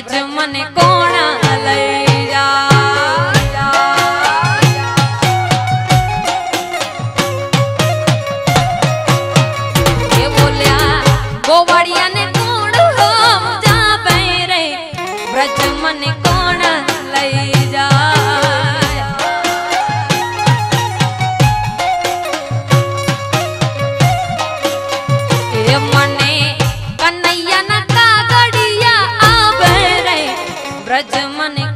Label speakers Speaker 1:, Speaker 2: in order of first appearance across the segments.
Speaker 1: વ્રજ મને કોણ લઈ જા. એ બોલ્યા ગોવાળિયાને મને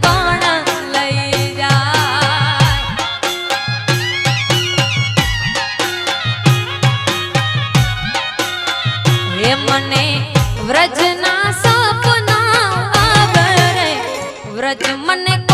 Speaker 1: વ્રજના સપના આવે વ્રજ મને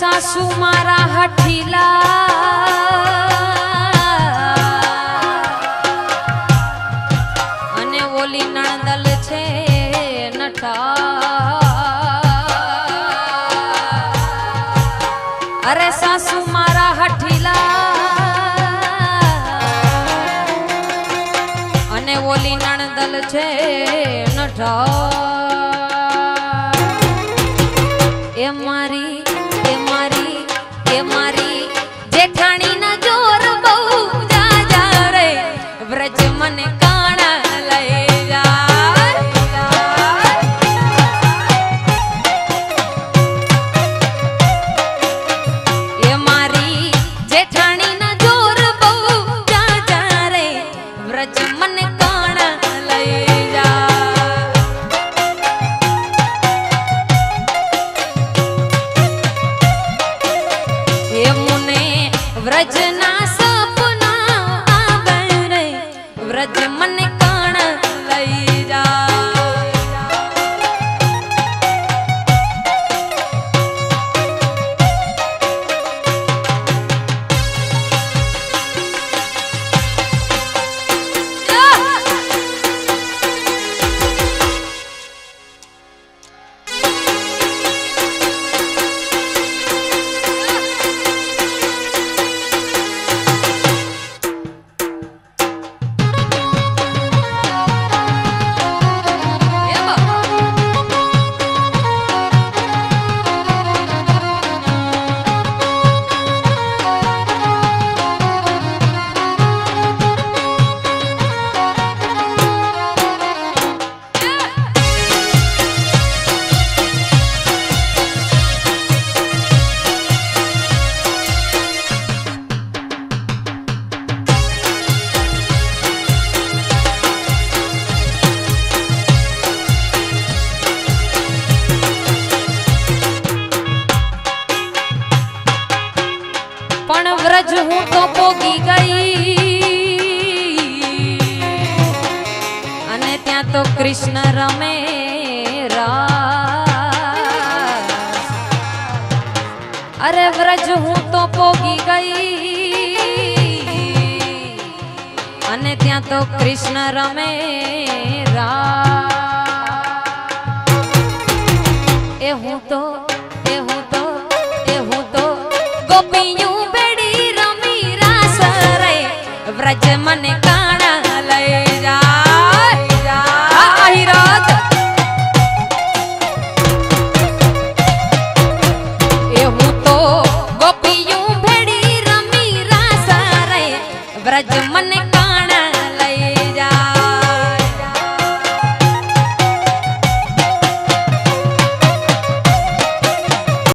Speaker 1: સાસુ મારા હઠીલા. અને ઓલી નણદલ છે નઠા અરે સાસુ મારા હઠીલા. અને ઓલી નણદલ છે નઠા એ મારી એ મારી કે મારી જેઠાણી પણ હું તો પોગી ગઈ. અને ત્યાં તો કૃષ્ણ રમે અરે વ્રજ હું તો પોગી ગઈ. અને ત્યાં તો કૃષ્ણ રમે રા એ હું તો, એ હું વ્રજ મને કાણા લઈ જાય. એ તો ગોપીયું ભેડી રમી રાસ વ્રજ મને કાણા